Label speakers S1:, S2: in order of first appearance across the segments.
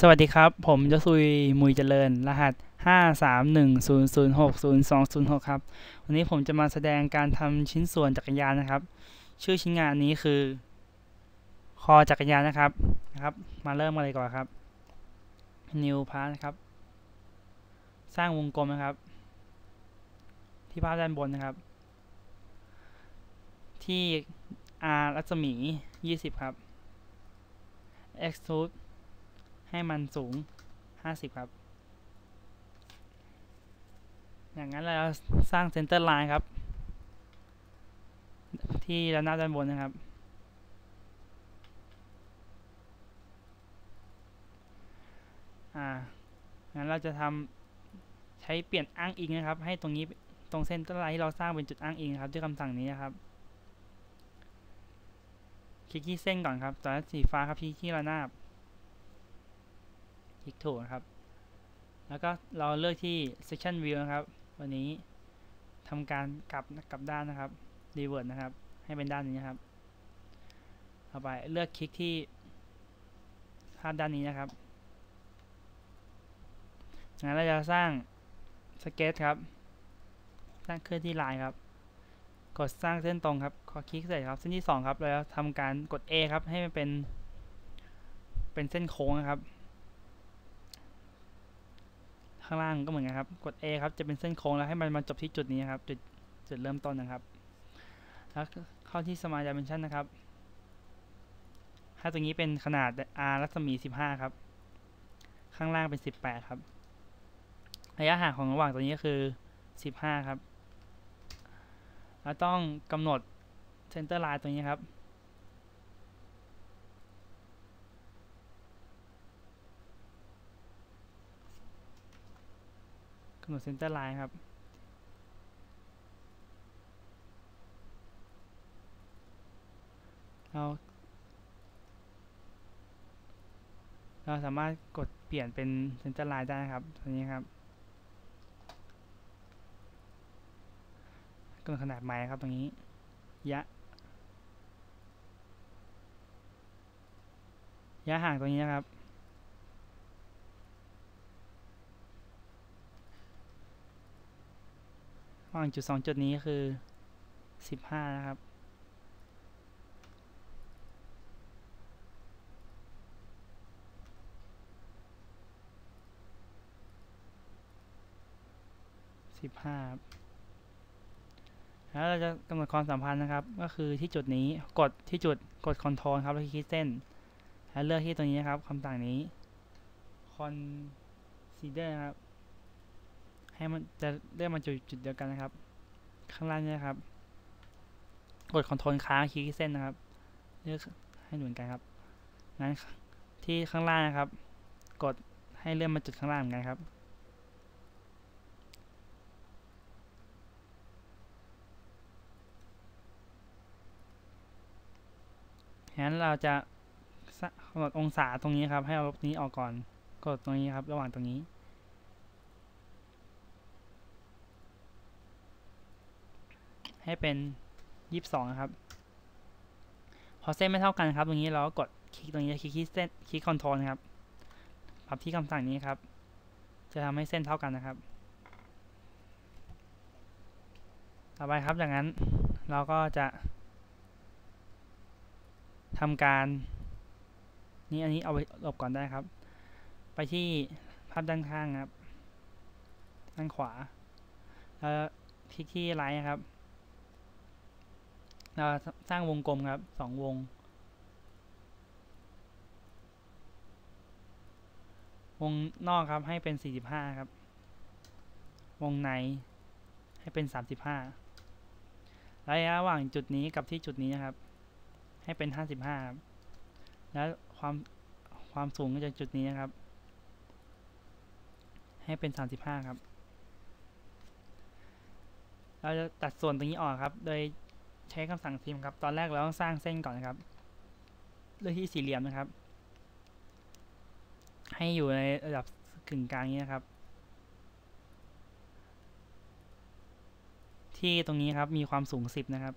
S1: สวัสดีครับ ผมยศุยมุยเจริญ รหัส 53100600206 ครับ วันนี้ผมจะมาแสดงการทำชิ้นส่วนจักรยานนะครับ ชื่อชิ้นงานนี้คือ คอจักรยานนะครับนะครับ มาเริ่มกันเลยก่อนครับ New Part นะครับ สร้างวงกลมนะครับ ที่ภาพด้านบนนะครับ ที่ R รัศมี 20 ครับ Extrude ให้มันสูง 50 ครับ อย่างนั้นเราสร้างเซนเตอร์ไลน์ครับ ที่ระนาบด้านบนนะครับ อ่า งั้นเราจะทำใช้เปลี่ยนอ้างอิงนะครับ ให้ตรงนี้ตรงเซนเตอร์ไลน์ที่เราสร้างเป็นจุดอ้างอิงครับ ด้วยคำสั่งนี้นะครับคลิกที่เส้นก่อนครับตอนนั้นสีฟ้าครับคลิกที่ระนาบ คลิกถูกนะครับ แล้วก็เราเลือกที่ section view นะครับ วันนี้ทำการกลับกลับด้านนะครับ revert นะครับ ให้เป็นด้านนี้นะครับต่อไปเลือกคลิกที่ภาพด้านนี้นะครับงั้นเราจะสร้างสเก็ตครับ สร้างเคลื่อนที่ลายครับ กดสร้างเส้นตรงครับขอคลิกเสร็จครับ เส้นที่2ครับ เราจะทำการกด A ครับ ให้มันเป็น เป็นเส้นโค้งครับ ข้างล่างก็เหมือนกันครับ กด A ครับ จะเป็นเส้นโค้งแล้วให้มันมาจบที่จุดนี้ครับ จุดจุดเริ่มต้นนะครับ แล้วเข้าที่ Smart Dimension นะครับให้ตรงนี้เป็นขนาด R รัศมี 15 ครับ ข้างล่างเป็น 18 ครับ ระยะห่างของระหว่างตัวนี้ก็คือ 15 ครับ แล้วต้องกำหนด Center Line ตัวนี้ครับ กำหนดเซนเตอร์ไลน์ครับ เรา เราสามารถกดเปลี่ยนเป็นเซนเตอร์ไลน์ได้ครับตัวนี้ครับกำหนดขนาดไม้ครับตรงนี้ ยะ ยะห่างตรงนี้นะครับ ระห ว่างจุดสองจุดนี้คือสิบห้านะครับ สิบห้าแล้วเราจะกำหนดความสัมพันธ์นะครับ ก็คือที่จุดนี้กดที่จุดกด Ctrl ครับแล้วคลิกเส้นแล้วเลือกที่ตรงนี้นะครับคำสั่งนี้ consider นะครับ ให้มันจะเลือกมาจุดจุดเดียวกันนะครับ ข้างล่างนี้นะครับ กด Ctrl ค้างคลิกเส้นนะครับเลือกให้เหมือนกันครับงั้นที่ข้างล่างนะครับ กดให้เลื่อนมาจุดข้างล่างเหมือนกันครับงั้นเราจะกำหนดองศาตรงนี้ครับ ให้เอาตรงนี้ออกก่อน กดตรงนี้ครับ ระหว่างตรงนี้ ให้เป็นยี่สิบสองครับ พอเส้นไม่เท่ากันครับ ตรงนี้เราก็กดคลิกตรงนี้คลิกที่เส้นคลิกคอนโทรลครับปรับที่คำสั่งนี้ครับ จะทำให้เส้นเท่ากันนะครับ ต่อไปครับจากนั้นเราก็จะทำการ นี่อันนี้เอาไว้หลบก่อนได้ครับ ไปที่ภาพด้านข้างครับ ด้านขวา แล้วคลิกที่ไลท์ครับ สร้างวงกลมครับสองวง วงนอกครับให้เป็นสี่สิบห้าครับ วงในให้เป็นสามสิบห้าระยะระหว่างจุดนี้กับที่จุดนี้นะครับ ให้เป็นห้าสิบห้าครับ แล้วความความสูงจากจุดนี้นะครับ ให้เป็นสามสิบห้าครับ เราจะตัดส่วนตรงนี้ออกครับ โดย ช้คำสั่งพิมครับ ตอนแรกเราต้องสร้างเส้นก่อนนะครับ เลือกที่สี่เหลี่ยมนะครับ ให้อยู่ในระดับกึ่งกลางนี้นะครับ ที่ตรงนี้ครับมีความสูงสิบนะครับ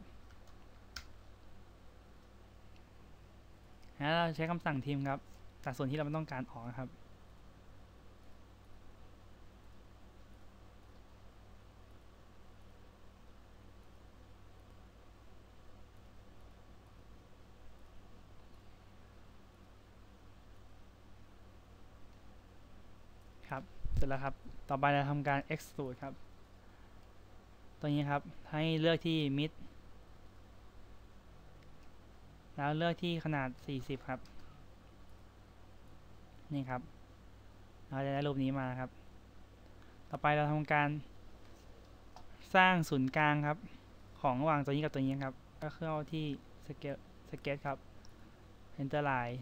S1: แล้วเราใช้คำสั่งทีมครับ ตัดส่วนที่เราไม่ต้องการออกนะครับ ครับ เสร็จแล้วครับ ต่อไปเราทำการ extrude ครับ ตัวนี้ครับ ให้เลือกที่ mid แล้วเลือกที่ขนาด 40 ครับ นี่ครับ เราจะได้รูปนี้มาครับ ต่อไปเราทำการ สร้างศูนย์กลางครับ ของระหว่างตัวนี้กับตัวนี้ครับ ก็เข้าที่สเกตสเก็ตครับ enter line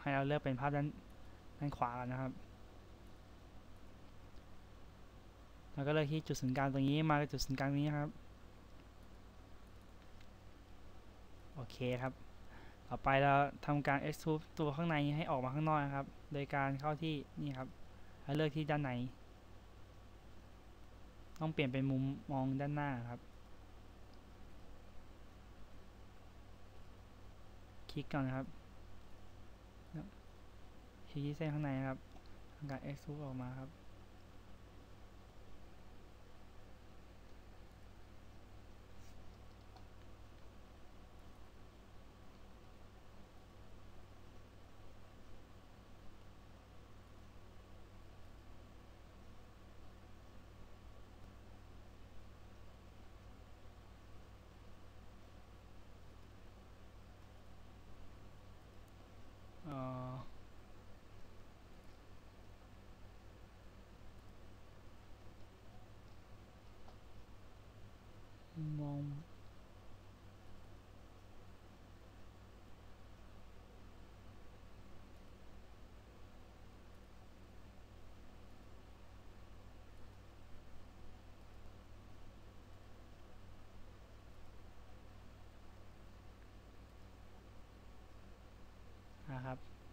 S1: ให้เราเลือกเป็นภาพด้านด้านขวากันนะครับ แล้วก็เลือกที่จุดศูนย์กลางตรงนี้มาจุดศูนย์กลางนี้ครับ โอเคครับ ต่อไปเราทำการ extrude ตัวข้างในให้ออกมาข้างนอกนะครับ โดยการเข้าที่นี่ครับแล้วเลือกที่ด้านใน ต้องเปลี่ยนเป็นมุมมองด้านหน้าครับ คลิกก่อนครับคลิกที่เส้นข้างในครับทำการ extrude ออกมาครับ เอ่อมอง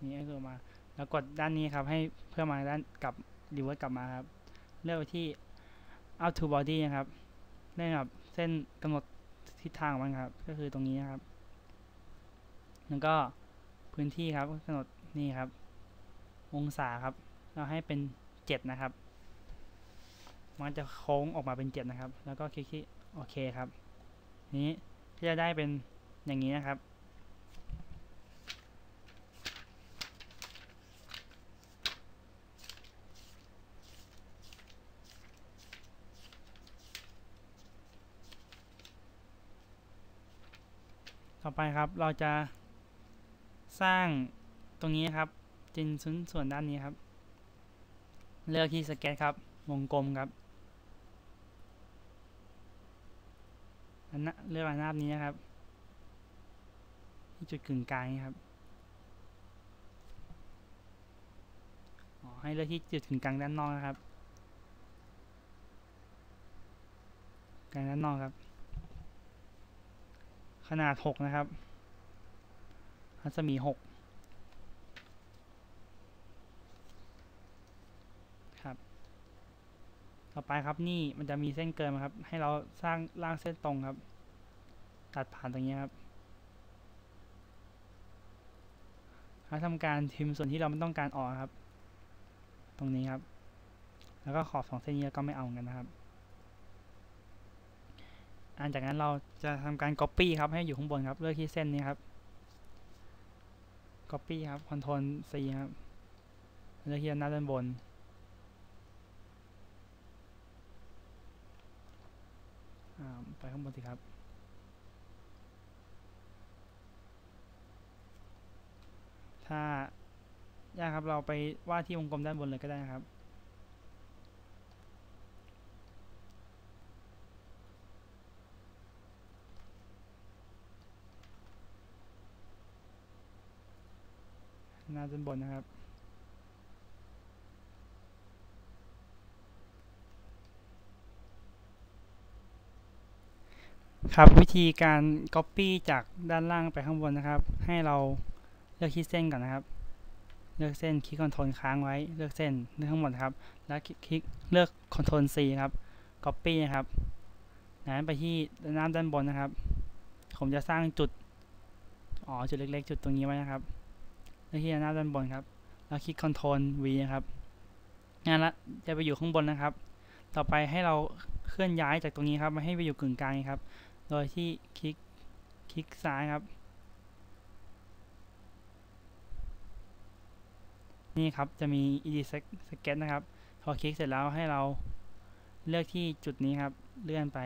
S1: นี่ก็คือมา แล้วกดด้านนี้ครับ ให้เพื่อมาด้านกลับรีเวิร์สกลับมาครับ เลือกไปที่ out to body นะครับเล่นกับเส้นกำหนดทิศทางของมันครับ ก็คือตรงนี้นะครับ แล้วก็พื้นที่ครับกำหนดนี่ครับ องศาครับ เราให้เป็น 7 นะครับ มันจะโค้งออกมาเป็น 7 นะครับ แล้วก็คลิกที่โอเคครับ นี้ก็จะได้เป็นอย่างนี้นะครับ ไปครับ เราจะสร้างตรงนี้ครับจินส่วนส่วนด้านนี้ครับ เลือกที่สเก็ตครับ วงกลมครับอันนะเลือกอันนาบนี้นะครับ ที่จุดกึ่งกลางนี้ครับให้เลือกที่จุดกึ่งกลางด้านนอกนะครับกลางด้านนอกครับ ขนาด 6 นะครับรัศมี 6 ครับ ต่อไปครับนี่มันจะมีเส้นเกินครับ ให้เราสร้างล่างเส้นตรงครับ ตัดผ่านตรงนี้ครับแล้วทำการทิมส่วนที่เราไม่ต้องการออกครับ ตรงนี้ครับ แล้วก็ขอบสองเส้นนี้ก็ไม่เอากันนะครับ อันจากนั้นเราจะทำการ Copy ครับให้อยู่ข้างบนครับเลือกที่เส้นนี้ครับ Copy ครับ Ctrl C ครับเลือกที่หน้าด้านบน ไปข้างบนสิครับถ้ายากครับเราไปวาดที่วงกลมด้านบนเลยก็ได้นะครับ หน้าด้านบนนะครับครับวิธีการ Copy จากด้านล่างไปข้างบนนะครับ ให้เราเลือกที่เส้นก่อนนะครับ เลือกเส้นคลิกคอนโทรลค้างไว้เลือกเส้นเลือกทั้งหมดครับ แล้วคลิกเลือกคอนโทรล C ครับ Copy นะครับนั้นไปที่ด้านด้านบนนะครับ ผมจะสร้างจุดอ๋อจุดเล็กๆ จุดตรงนี้ไว้นะครับ เลือกที่หน้าด้านบนครับแล้วคลิก Ctrl V นะครับงานละจะไปอยู่ข้างบนนะครับ ต่อไปให้เราเคลื่อนย้ายจากตรงนี้ครับมาให้ไปอยู่กึ่งกลางครับ โดยที่คลิกคลิกซ้ายครับ นี่ครับจะมี edit sketch นะครับ พอคลิกเสร็จแล้วให้เราเลือกที่จุดนี้ครับ เลื่อนไป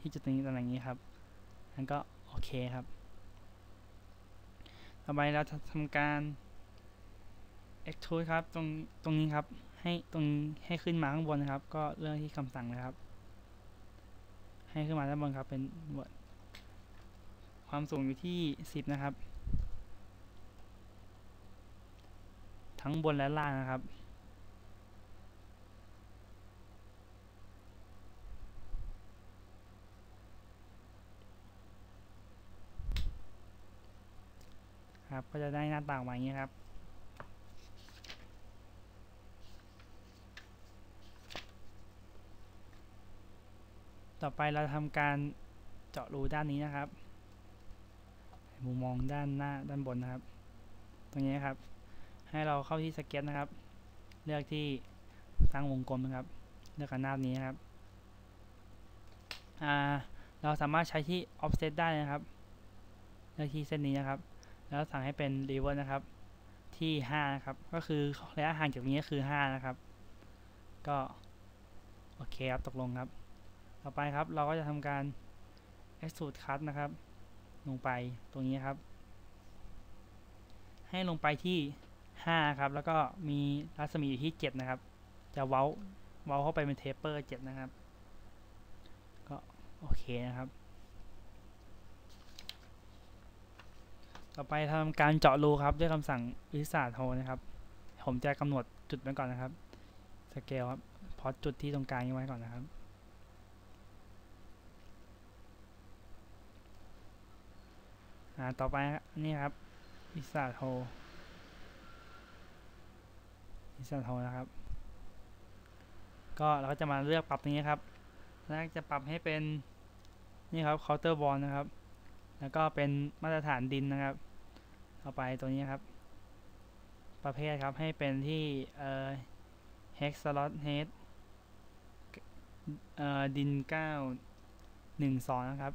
S1: ที่จุดนี้ตำแหน่งนี้ครับ แล้วก็โอเคครับ ต่อไปเราจะทำการ extrude ครับ ตรงตรงนี้ครับ ให้ตรงให้ขึ้นมาข้างบนนะครับ ก็เรื่องที่คำสั่งนะครับ ให้ขึ้นมาด้านบนครับ เป็นความสูงอยู่ที่ 10 นะครับ ทั้งบนและล่างนะครับ ครับ ก็จะได้หน้าต่างมาอย่างนี้ครับ ต่อไปเราทำการเจาะรูด้านนี้นะครับ มุมมองด้านหน้าด้านบนนะครับ ตรงนี้ครับ ให้เราเข้าที่สเก็ตนะครับ เลือกที่สร้างวงกลมนะครับ เลือกขนาดนี้นะครับเราสามารถใช้ที่ offset ได้นะครับเลือกที่เส้นนี้นะครับ แล้วสั่งให้เป็น reverse นะครับ ที่ 5 นะครับ ก็คือระยะห่างจากนี้ก็คือ 5 นะครับ ก็ โอเคครับ ตกลงครับ ต่อไปครับ เราก็จะทำการ extrude cut นะครับ ลงไปตรงนี้ครับ ให้ลงไปที่ 5 ครับ แล้วก็มีรัศมีอยู่ที่ 7 นะครับ จะเว้า เว้าเข้าไปเป็นเทปเปอร์ 7 นะครับ ก็ โอเคนะครับ ต่อไปทำการเจาะรูครับด้วยคำสั่งวิสาโทนะครับ ผมจะกำหนดจุดไว้ก่อนนะครับ สเกลครับ พอจุดที่ตรงกลางนี้ไว้ก่อนนะครับ อ่า ต่อไปนี่ครับวิสาโทวิสาโทนะครับ ก็เราก็จะมาเลือกปรับตรงนี้ครับแล้วจะปรับให้เป็น นี่ครับ counter ball นะครับแล้วก็เป็นมาตรฐานดินนะครับ ต่อไปตัวนี้ครับ ประเภทครับให้เป็นที่เอ่อ hex slot head เอ่อดิน9 1 2นะครับ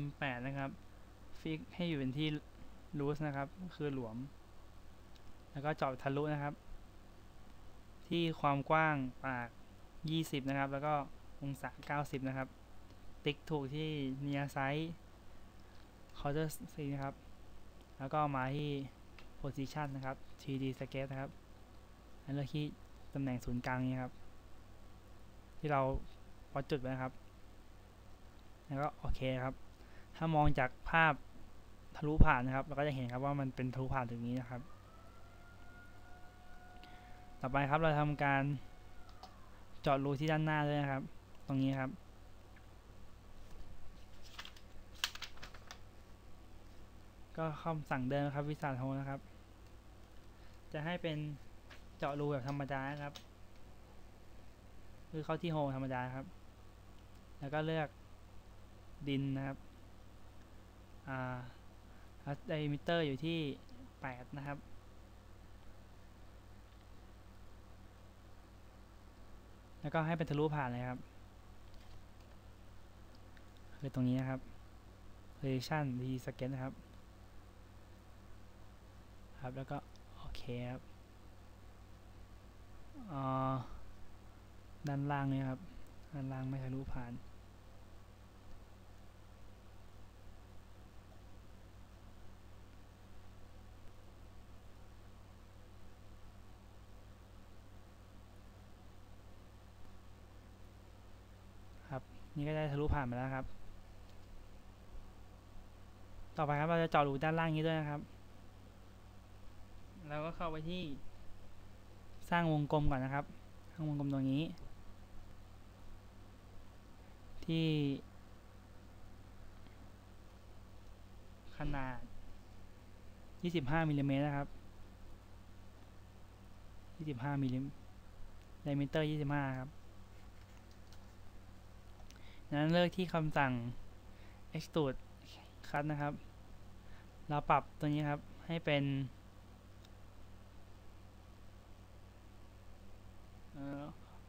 S1: m8 นะครับ ฟิกให้อยู่เป็นที่ loose นะครับ คือหลวม แล้วก็เจาะทะลุนะครับ ที่ความกว้างปาก 20 นะครับ แล้วก็องศา 90 นะครับ ติ๊กถูกที่ near side quarter c นะครับ แล้วก็มาที่ position นะครับ 3D sketch นะครับแล้วเลือกที่ตำแหน่งศูนย์กลางนี้ครับ ที่เราวัดจุดไว้นะครับ แล้วก็โอเคครับ ถ้ามองจากภาพทะลุผ่านนะครับ เราก็จะเห็นครับว่ามันเป็นทะลุผ่านตรงนี้นะครับ ต่อไปครับเราทำการเจาะรูที่ด้านหน้าด้วยนะครับ ตรงนี้ครับ ก็คำสั่งเดิมครับวิสาโทนะครับ จะให้เป็นเจาะรูแบบธรรมดาครับ คือเข้าที่โฮธรรมดาครับ แล้วก็เลือกดินนะครับ อ่าไดมิเตอร์อยู่ที่ 8 นะครับ แล้วก็ให้เป็นทะลุผ่านเลยครับ คือตรงนี้นะครับ position ดีสเก็ตนะครับ ครับ แล้วก็โอเคครับด้านล่างเนี่ยครับ ด้านล่างไม่ทะลุผ่าน ครับ นี่ก็ได้ทะลุผ่านไปแล้วครับ ต่อไปครับเราจะเจาะรูด้านล่างนี้ด้วยนะครับ แล้วก็เข้าไปที่สร้างวงกลมก่อนนะครับสร้างวงกลมตรงนี้ ที่ขนาด 25มิลลิเมตรนะครับ 25มิลลิไดมิเตอร์ 25 ครับ นั้นเลือกที่คำสั่ง extrude cut นะครับ เราปรับตัวนี้ครับ ให้เป็น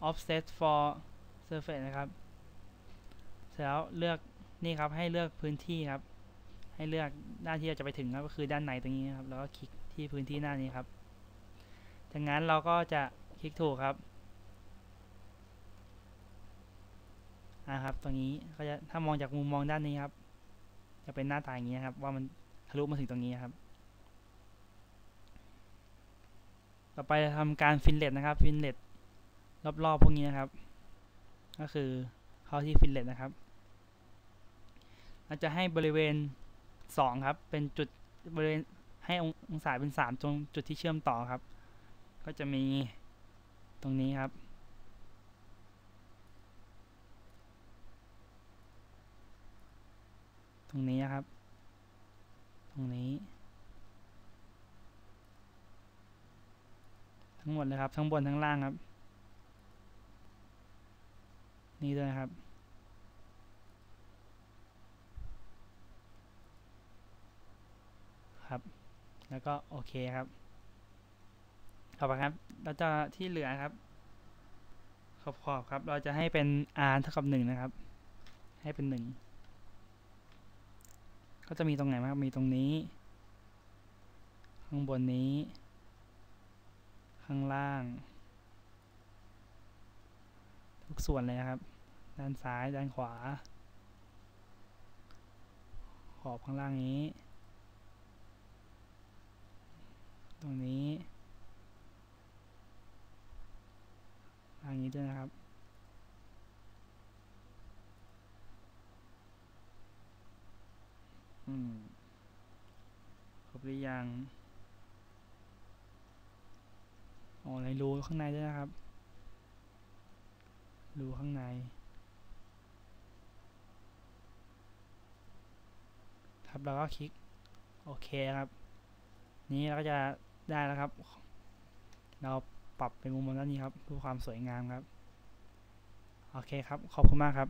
S1: offset for surface นะครับ เสร็จแล้วเลือกนี่ครับให้เลือกพื้นที่ครับ ให้เลือกด้านที่เราจะไปถึงครับก็คือด้านในตรงนี้ครับ แล้วก็คลิกที่พื้นที่หน้านี้ครับดังนั้นเราก็จะคลิกถูกครับอ่าครับตรงนี้ก็จะถ้ามองจากมุมมองด้านนี้ครับ จะเป็นหน้าตาอย่างนี้ครับ ว่ามันทะลุมาถึงตรงนี้ครับ ต่อไปจะทำการฟินเลตนะครับ ฟินเลต รอบๆพวกนี้นะครับ ก็คือเข้าที่ฟินเลตนะครับ เราจะให้บริเวณ 2 ครับ เป็นจุดบริเวณให้องศาเป็น 3 ตรงจุดที่เชื่อมต่อครับ ก็จะมีตรงนี้ครับตรงนี้นะครับ ตรงนี้ ทั้งหมดเลยครับ ทั้งบนทั้งล่างครับ นี่ด้วยนะครับ ครับ แล้วก็โอเคครับต่อไปครับ เราจะที่เหลือครับ ขอบขอบครับ เราจะให้เป็น r เท่ากับหนึ่งนะครับ ให้เป็นหนึ่ง ก็จะมีตรงไหนบ้างครับมีตรงนี้ ข้างบนนี้ ข้างล่าง ทุกส่วนเลยนะครับ ด้านซ้าย ด้านขวา ขอบข้างล่างนี้ ตรงนี้ทางนี้ด้วยนะครับ อืม ครบหรือยังอ๋อในรูข้างในด้วยนะครับ รูข้างใน ครับเราก็คลิกโอเคครับ นี้เราก็จะได้แล้วครับ เราปรับเป็นมุมมองด้านนี้ครับเพื่อความสวยงามครับ โอเคครับ ขอบคุณมากครับ